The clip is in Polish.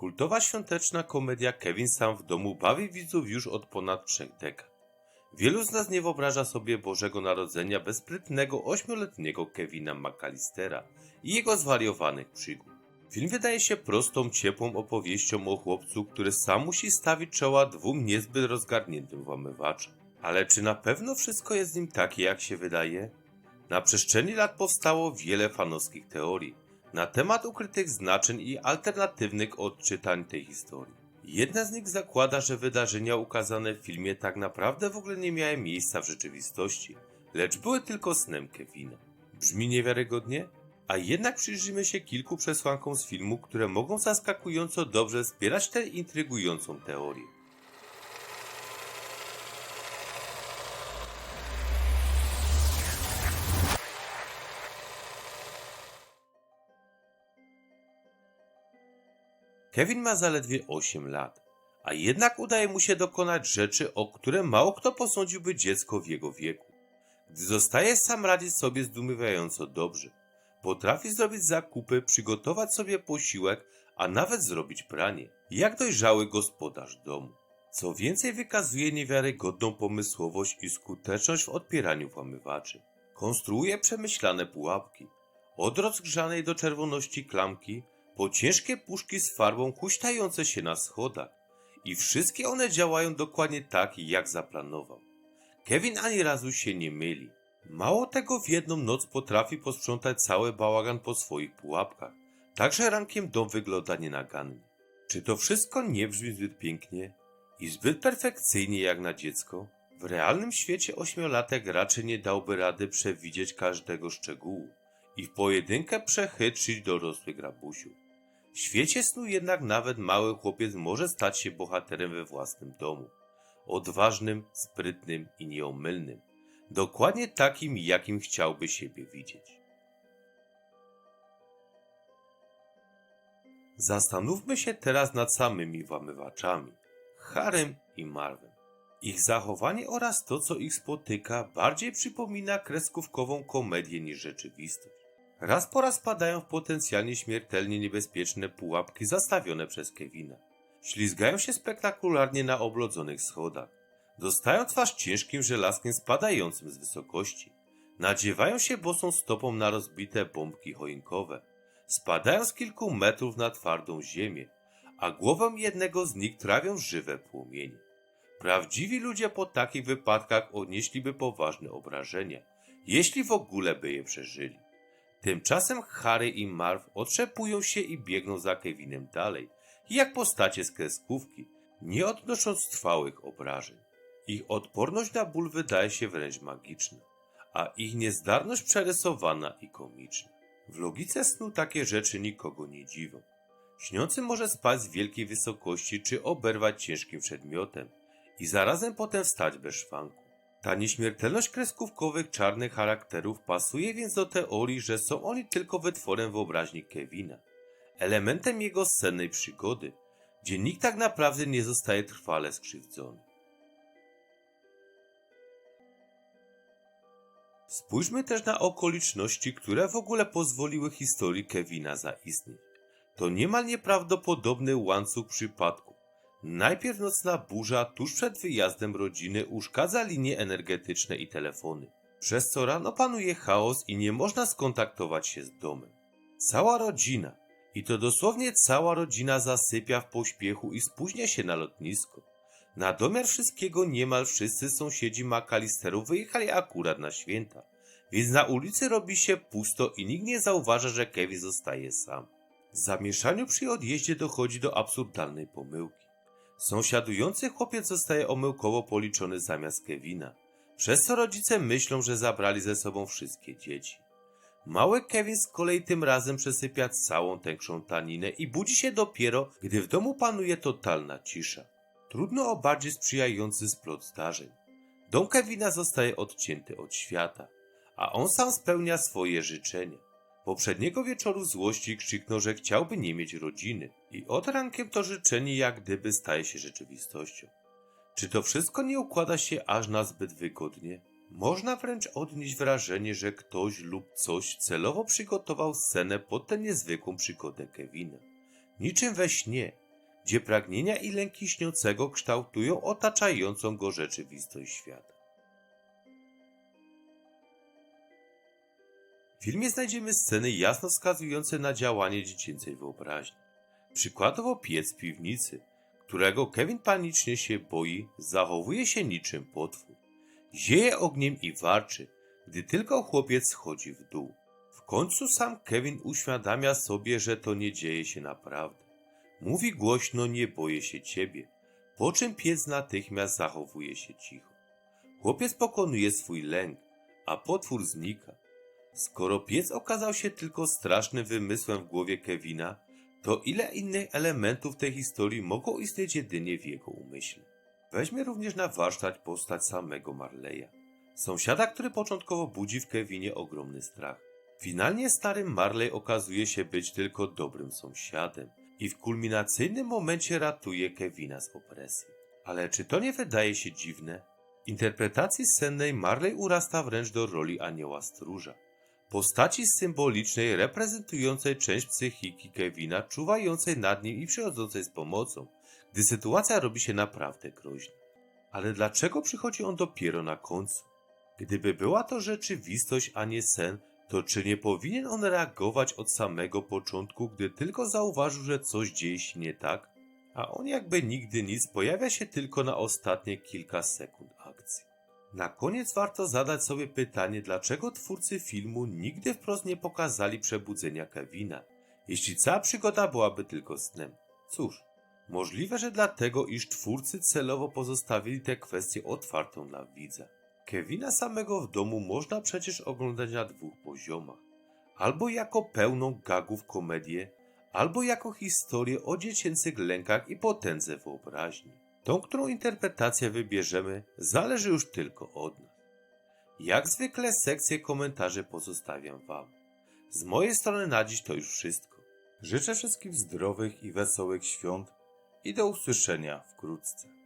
Kultowa świąteczna komedia Kevin sam w domu bawi widzów już od ponad trzech dekad. Wielu z nas nie wyobraża sobie Bożego Narodzenia bez sprytnego ośmioletniego Kevina McAllistera i jego zwariowanych przygód. Film wydaje się prostą, ciepłą opowieścią o chłopcu, który sam musi stawić czoła dwóm niezbyt rozgarniętym włamywaczom. Ale czy na pewno wszystko jest z nim takie, jak się wydaje? Na przestrzeni lat powstało wiele fanowskich teorii na temat ukrytych znaczeń i alternatywnych odczytań tej historii. Jedna z nich zakłada, że wydarzenia ukazane w filmie tak naprawdę w ogóle nie miały miejsca w rzeczywistości, lecz były tylko snem Kevina. Brzmi niewiarygodnie? A jednak przyjrzymy się kilku przesłankom z filmu, które mogą zaskakująco dobrze wspierać tę intrygującą teorię. Kevin ma zaledwie 8 lat, a jednak udaje mu się dokonać rzeczy, o które mało kto posądziłby dziecko w jego wieku. Gdy zostaje sam radzić sobie zdumiewająco dobrze. Potrafi zrobić zakupy, przygotować sobie posiłek, a nawet zrobić pranie, jak dojrzały gospodarz domu. Co więcej, wykazuje niewiarygodną pomysłowość i skuteczność w odpieraniu włamywaczy. Konstruuje przemyślane pułapki, od rozgrzanej do czerwoności klamki, po ciężkie puszki z farbą huśtające się na schodach. I wszystkie one działają dokładnie tak, jak zaplanował. Kevin ani razu się nie myli. Mało tego, w jedną noc potrafi posprzątać cały bałagan po swoich pułapkach. Także rankiem dom wygląda nienagannie. Czy to wszystko nie brzmi zbyt pięknie i zbyt perfekcyjnie jak na dziecko? W realnym świecie ośmiolatek raczej nie dałby rady przewidzieć każdego szczegółu i w pojedynkę przechytrzyć dorosłych rabusiów. W świecie snu jednak nawet mały chłopiec może stać się bohaterem we własnym domu. Odważnym, sprytnym i nieomylnym. Dokładnie takim, jakim chciałby siebie widzieć. Zastanówmy się teraz nad samymi włamywaczami, Harem i Marvem. Ich zachowanie oraz to, co ich spotyka, bardziej przypomina kreskówkową komedię niż rzeczywistość. Raz po raz padają w potencjalnie śmiertelnie niebezpieczne pułapki zastawione przez Kevina. Ślizgają się spektakularnie na oblodzonych schodach. Dostają twarz ciężkim żelazkiem spadającym z wysokości. Nadziewają się bosą stopą na rozbite bombki choinkowe. Spadają z kilku metrów na twardą ziemię, a głowę jednego z nich trawią żywe płomienie. Prawdziwi ludzie po takich wypadkach odnieśliby poważne obrażenia, jeśli w ogóle by je przeżyli. Tymczasem Harry i Marv otrzepują się i biegną za Kevinem dalej, jak postacie z kreskówki, nie odnosząc trwałych obrażeń. Ich odporność na ból wydaje się wręcz magiczna, a ich niezdarność przerysowana i komiczna. W logice snu takie rzeczy nikogo nie dziwią. Śniący może spać z wielkiej wysokości czy oberwać ciężkim przedmiotem i zarazem potem wstać bez szwanku. Ta nieśmiertelność kreskówkowych czarnych charakterów pasuje więc do teorii, że są oni tylko wytworem wyobraźni Kevina, elementem jego sennej przygody, gdzie nikt tak naprawdę nie zostaje trwale skrzywdzony. Spójrzmy też na okoliczności, które w ogóle pozwoliły historii Kevina zaistnieć. To niemal nieprawdopodobny łańcuch przypadków. Najpierw nocna burza tuż przed wyjazdem rodziny uszkadza linie energetyczne i telefony, przez co rano panuje chaos i nie można skontaktować się z domem. Cała rodzina, i to dosłownie cała rodzina zasypia w pośpiechu i spóźnia się na lotnisko. Na domiar wszystkiego niemal wszyscy sąsiedzi McAllisterów wyjechali akurat na święta, więc na ulicy robi się pusto i nikt nie zauważa, że Kevin zostaje sam. W zamieszaniu przy odjeździe dochodzi do absurdalnej pomyłki. Sąsiadujący chłopiec zostaje omyłkowo policzony zamiast Kevina, przez co rodzice myślą, że zabrali ze sobą wszystkie dzieci. Mały Kevin z kolei tym razem przesypia całą tę krzątaninę i budzi się dopiero, gdy w domu panuje totalna cisza. Trudno o bardziej sprzyjający splot zdarzeń. Dom Kevina zostaje odcięty od świata, a on sam spełnia swoje życzenia. Poprzedniego wieczoru złości krzyknął, że chciałby nie mieć rodziny i od rankiem to życzenie jak gdyby staje się rzeczywistością. Czy to wszystko nie układa się aż na zbyt wygodnie? Można wręcz odnieść wrażenie, że ktoś lub coś celowo przygotował scenę pod tę niezwykłą przygodę Kevina. Niczym we śnie, gdzie pragnienia i lęki śniącego kształtują otaczającą go rzeczywistość świata. W filmie znajdziemy sceny jasno wskazujące na działanie dziecięcej wyobraźni. Przykładowo piec piwnicy, którego Kevin panicznie się boi, zachowuje się niczym potwór. Zieje ogniem i warczy, gdy tylko chłopiec schodzi w dół. W końcu sam Kevin uświadamia sobie, że to nie dzieje się naprawdę. Mówi głośno nie boję się ciebie, po czym piec natychmiast zachowuje się cicho. Chłopiec pokonuje swój lęk, a potwór znika. Skoro piec okazał się tylko strasznym wymysłem w głowie Kevina, to ile innych elementów tej historii mogą istnieć jedynie w jego umyśle. Weźmie również na warsztat postać samego Marleya. Sąsiada, który początkowo budzi w Kevinie ogromny strach. Finalnie stary Marley okazuje się być tylko dobrym sąsiadem i w kulminacyjnym momencie ratuje Kevina z opresji. Ale czy to nie wydaje się dziwne? W interpretacji sennej Marley urasta wręcz do roli anioła stróża. Postaci symbolicznej reprezentującej część psychiki Kevina, czuwającej nad nim i przychodzącej z pomocą, gdy sytuacja robi się naprawdę groźna. Ale dlaczego przychodzi on dopiero na końcu? Gdyby była to rzeczywistość, a nie sen, to czy nie powinien on reagować od samego początku, gdy tylko zauważył, że coś dzieje się nie tak? A on jakby nigdy nic pojawia się tylko na ostatnie kilka sekund. Na koniec warto zadać sobie pytanie, dlaczego twórcy filmu nigdy wprost nie pokazali przebudzenia Kevina, jeśli cała przygoda byłaby tylko snem. Cóż, możliwe, że dlatego, iż twórcy celowo pozostawili tę kwestię otwartą dla widza. Kevina samego w domu można przecież oglądać na dwóch poziomach. Albo jako pełną gagów komedię, albo jako historię o dziecięcych lękach i potędze wyobraźni. Tą, którą interpretację wybierzemy, zależy już tylko od nas. Jak zwykle sekcję komentarzy pozostawiam Wam. Z mojej strony na dziś to już wszystko. Życzę wszystkim zdrowych i wesołych świąt i do usłyszenia wkrótce.